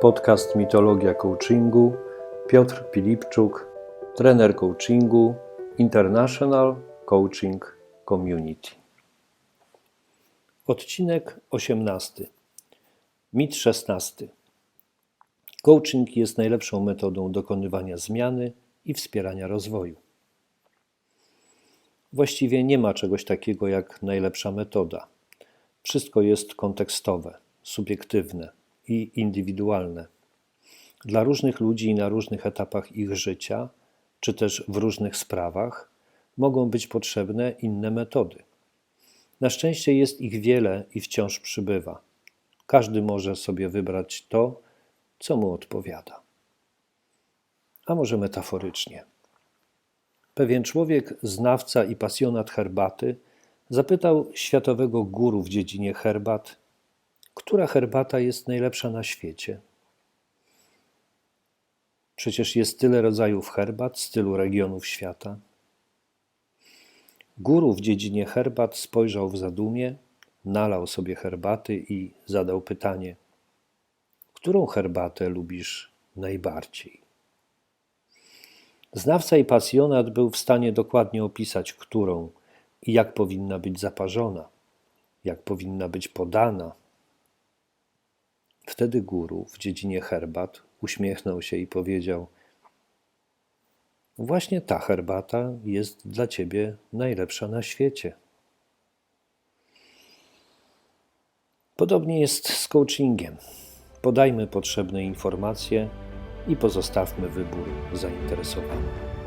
Podcast Mitologia Coachingu. Piotr Pilipczuk, trener coachingu International Coaching Community. Odcinek 18. Mit 16. Coaching jest najlepszą metodą dokonywania zmiany i wspierania rozwoju. Właściwie nie ma czegoś takiego jak najlepsza metoda. Wszystko jest kontekstowe, subiektywne i indywidualne. Dla różnych ludzi na różnych etapach ich życia, czy też w różnych sprawach, mogą być potrzebne inne metody. Na szczęście jest ich wiele i wciąż przybywa. Każdy może sobie wybrać to, co mu odpowiada. A może metaforycznie. Pewien człowiek, znawca i pasjonat herbaty, zapytał światowego guru w dziedzinie herbat, która herbata jest najlepsza na świecie. Przecież jest tyle rodzajów herbat z tylu regionów świata. Guru w dziedzinie herbat spojrzał w zadumie, nalał sobie herbaty i zadał pytanie: Którą herbatę lubisz najbardziej? Znawca i pasjonat był w stanie dokładnie opisać, którą i jak powinna być zaparzona, jak powinna być podana. Wtedy guru w dziedzinie herbat uśmiechnął się i powiedział: Właśnie ta herbata jest dla ciebie najlepsza na świecie. Podobnie jest z coachingiem. Podajmy potrzebne informacje i pozostawmy wybór zainteresowanym.